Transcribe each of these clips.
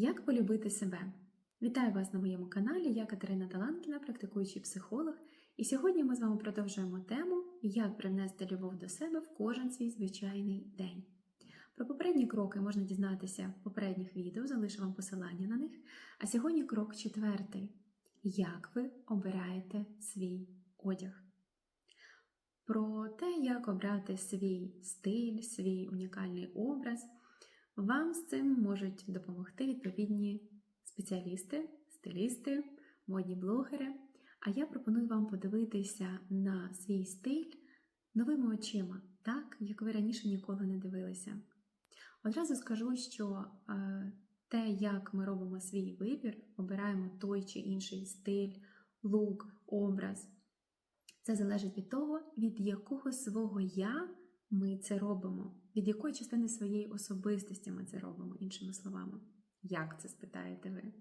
Як полюбити себе? Вітаю вас на моєму каналі. Я Катерина Таланкіна, практикуючий психолог. І сьогодні ми з вами продовжуємо тему, як привнести любов до себе в кожен свій звичайний день. Про попередні кроки можна дізнатися в попередніх відео, залишу вам посилання на них. А сьогодні крок четвертий. Як ви обираєте свій одяг? Про те, як обрати свій стиль, свій унікальний образ, вам з цим можуть допомогти відповідні спеціалісти, стилісти, модні блогери. А я пропоную вам подивитися на свій стиль новими очима, так як ви раніше ніколи не дивилися. Одразу скажу, що е, те, як ми робимо свій вибір, обираємо той чи інший стиль, лук, образ. Це залежить від того, від якого свого я ми це робимо, від якої частини своєї особистості ми це робимо, іншими словами. Як це спитаєте ви?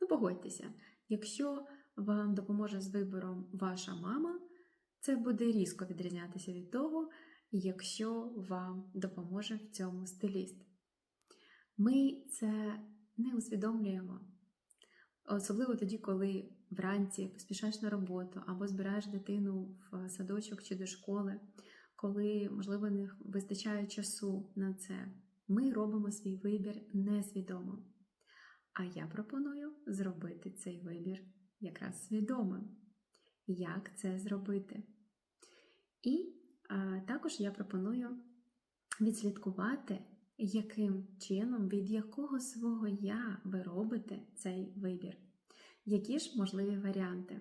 Ну, погодьтеся, якщо вам допоможе з вибором ваша мама, це буде різко відрізнятися від того, якщо вам допоможе в цьому стиліст. Ми це не усвідомлюємо. Особливо тоді, коли вранці поспішаєш на роботу або збираєш дитину в садочок чи до школи, коли, можливо, не вистачає часу на це, ми робимо свій вибір несвідомо. А я пропоную зробити цей вибір якраз свідомим. Як це зробити? І а, також я пропоную відслідкувати, яким чином, від якого свого я ви робите цей вибір. Які ж можливі варіанти?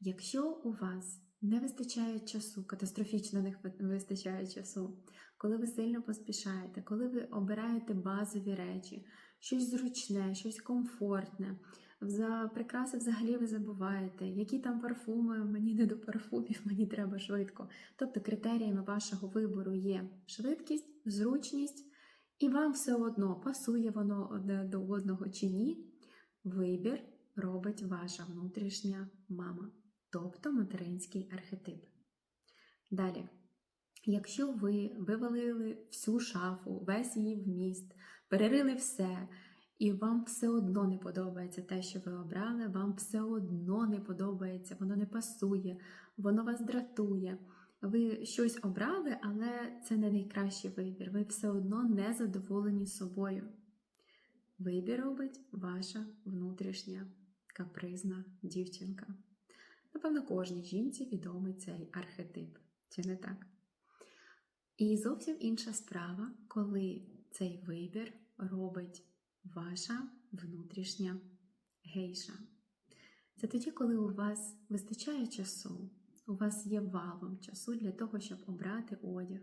Якщо у вас не вистачає часу, катастрофічно не вистачає часу, коли ви сильно поспішаєте, коли ви обираєте базові речі, щось зручне, щось комфортне, за прикраси взагалі ви забуваєте, які там парфуми, мені не до парфумів, мені треба швидко. Тобто критеріями вашого вибору є швидкість, зручність, і вам все одно пасує воно одне до одного чи ні. Вибір робить ваша внутрішня мама, тобто материнський архетип. Далі. Якщо ви вивалили всю шафу, весь її вміст, перерили все, і вам все одно не подобається те, що ви обрали, вам все одно не подобається, воно не пасує, воно вас дратує. Ви щось обрали, але це не найкращий вибір. Ви все одно не задоволені собою. Вибір робить ваша внутрішня капризна дівчинка. Напевно, кожній жінці відомий цей архетип, чи не так? І зовсім інша справа, коли цей вибір робить ваша внутрішня гейша. Це тоді, коли у вас вистачає часу, у вас є валом часу для того, щоб обрати одяг.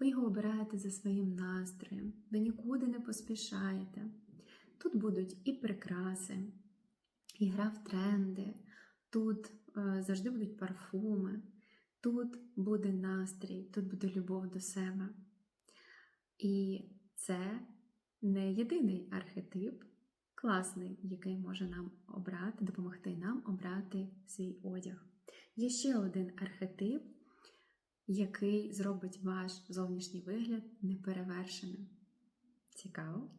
Ви його обираєте за своїм настроєм, ви нікуди не поспішаєте. Тут будуть і прикраси, і гра в тренди, тут завжди будуть парфуми, тут буде настрій, тут буде любов до себе. І це не єдиний архетип, класний, який може нам обрати, допомогти нам обрати свій одяг. Є ще один архетип, який зробить ваш зовнішній вигляд неперевершеним. Цікаво?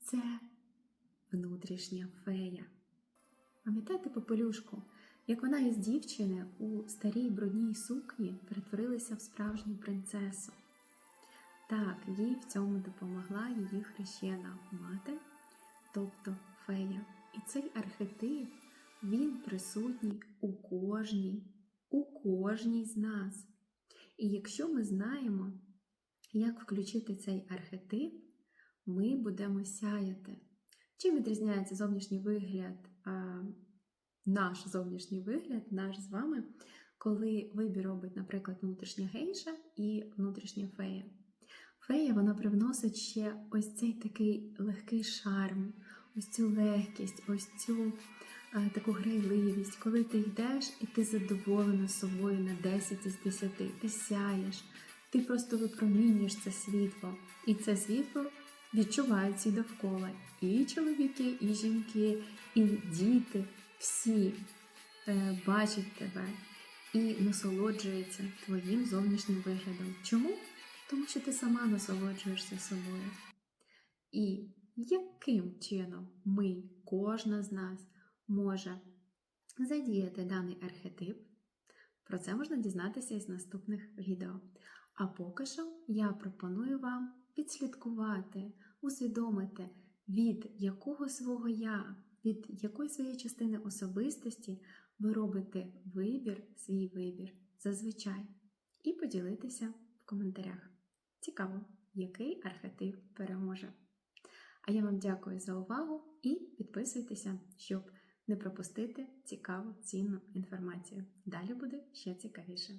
Це внутрішня фея. Пам'ятаєте попелюшку, як вона із дівчини у старій брудній сукні перетворилася в справжню принцесу? Так, їй в цьому допомогла її хрещена мати, тобто фея. І цей архетип, він присутній у кожній, у кожній з нас. І якщо ми знаємо, як включити цей архетип, ми будемо сяяти. Чим відрізняється зовнішній вигляд, наш зовнішній вигляд, наш з вами, коли вибір робить, наприклад, внутрішня гейша і внутрішня фея. Фея вона привносить ще ось цей такий легкий шарм, ось цю легкість, ось цю а, таку грайливість, коли ти йдеш і ти задоволена собою на 10 із 10, ти сяєш, ти просто випромінюєш це світло. І це світло відчувають всі довкола. І чоловіки, і жінки, і діти, всі е, бачать тебе і насолоджуються твоїм зовнішнім виглядом. Чому? Тому що ти сама насолоджуєшся собою. і яким чином ми, кожна з нас, може задіяти даний архетип. Про це можна дізнатися із наступних відео. А поки що я пропоную вам підслідкувати, усвідомити, від якого свого я, від якої своєї частини особистості ви робите вибір, свій вибір зазвичай, і поділитися в коментарях. Цікаво, який архетип переможе. А я вам дякую за увагу і підписуйтеся, щоб не пропустити цікаву цінну інформацію. Далі буде ще цікавіше.